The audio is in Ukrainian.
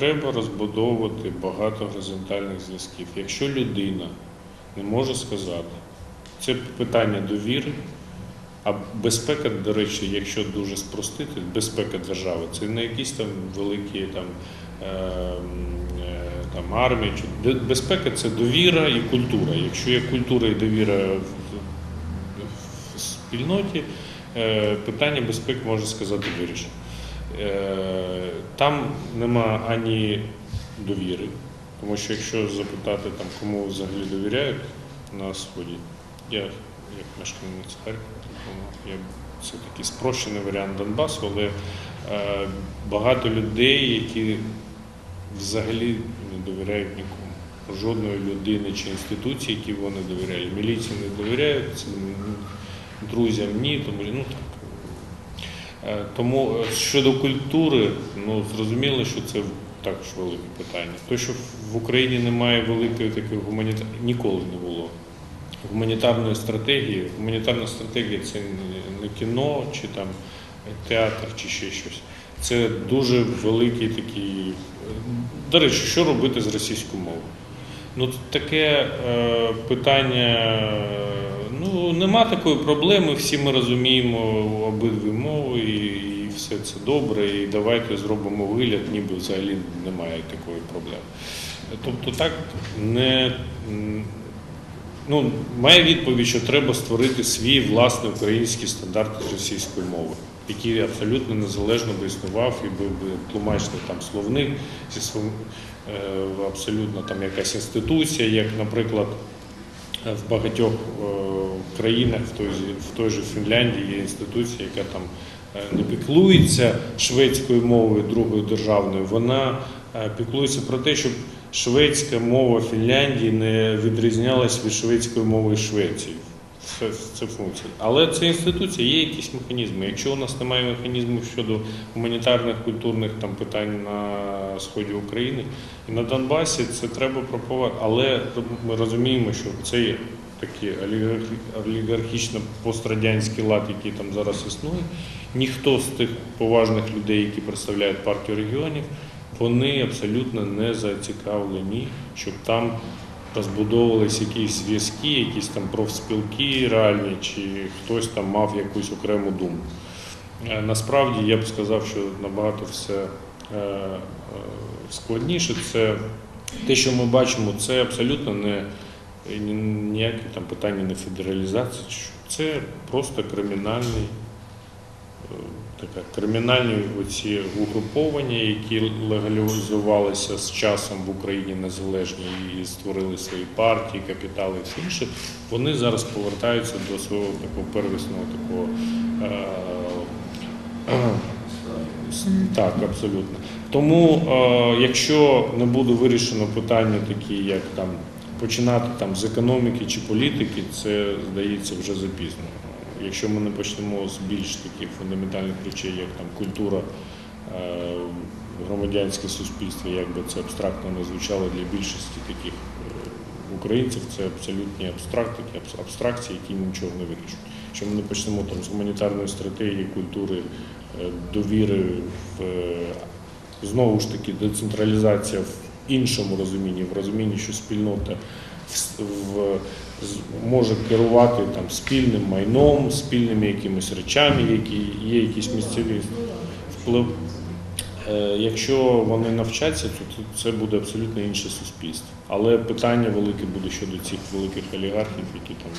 треба розбудовувати багато горизонтальних зв'язків. Якщо людина не може сказати, це питання довіри, а безпека, до речі, якщо дуже спростити, безпека держави, це не якісь там великі там, е, е, там армії. чи- Безпека це довіра і культура. Якщо є культура і довіра в, спільноті, е, питання безпеки можна сказати вирішено. Е, Там нема ані довіри, тому що якщо запитати, там, кому взагалі довіряють на сході, я як мешканець Харкова, це такий спрощений варіант Донбасу, але е, багато людей, які взагалі не довіряють нікому. Жодної людини чи інституції, які вони довіряли. Міліції не довіряють, друзям ні, тому ну так. Е, Тому е, щодо культури, ну зрозуміло, що це також велике питання. То, що в Україні немає великої такої гуманітарної, ніколи не було. Гуманітарної стратегії. Гуманітарна стратегія це не кіно чи там театр чи ще щось. Це дуже великий такий. До речі, що робити з російською мовою? Ну, таке е, питання. Ну, нема такої проблеми, всі ми розуміємо обидві мови, і, все це добре, і давайте зробимо вигляд, ніби взагалі немає такої проблеми. Тобто так не. Ну, має відповідь, що треба створити свій власний український стандарт з російської мови, який абсолютно незалежно би існував і би, би тлумачний там словник е, абсолютно там якась інституція, як, наприклад, в багатьох е, країнах, в той, зі- в той же Фінляндії є інституція, яка там е, не піклується шведською мовою другою державною, вона е, піклується про те, щоб шведська мова Фінляндії не відрізнялась від шведської мови Швеції. Це, функція. Але це інституція, є якісь механізми. Якщо у нас немає механізмів щодо гуманітарних культурних там питань на сході України і на Донбасі, це треба пропонувати. Але ми розуміємо, що це є такий олігархі- олігархічно пострадянський лад, який там зараз існує. Ніхто з тих поважних людей, які представляють партію регіонів, вони абсолютно не зацікавлені, щоб там розбудовувалися якісь зв'язки, якісь там профспілки реальні, чи хтось там мав якусь окрему думку. Е, Насправді я б сказав, що набагато все е, е, складніше. Це те, що ми бачимо, це абсолютно не ні- ніяке там питання не федералізації. Це просто кримінальний. Така кримінальні оці угруповання, які легалізувалися з часом в Україні незалежні і створили свої партії, капітали і все інше, вони зараз повертаються до свого такого первісного такого. Е, так, абсолютно. Тому, е, якщо не буде вирішено питання такі, як там починати там з економіки чи політики, це здається вже запізно. Якщо ми не почнемо з більш таких фундаментальних речей, як там культура, е, громадянське суспільство, як би це абстрактно не звучало для більшості таких е, українців, це абсолютні абстрактики, абстракції, які нічого не вирішують. Якщо ми не почнемо там з гуманітарної стратегії, культури, е, довіри в знову ж таки децентралізація в іншому розумінні, в розумінні, що спільнота в, може керувати там спільним майном, спільними якимись речами, які є якісь місцеві вплив. Е, Якщо вони навчаться, то це буде абсолютно інше суспільство. Але питання велике буде щодо цих великих олігархів, які там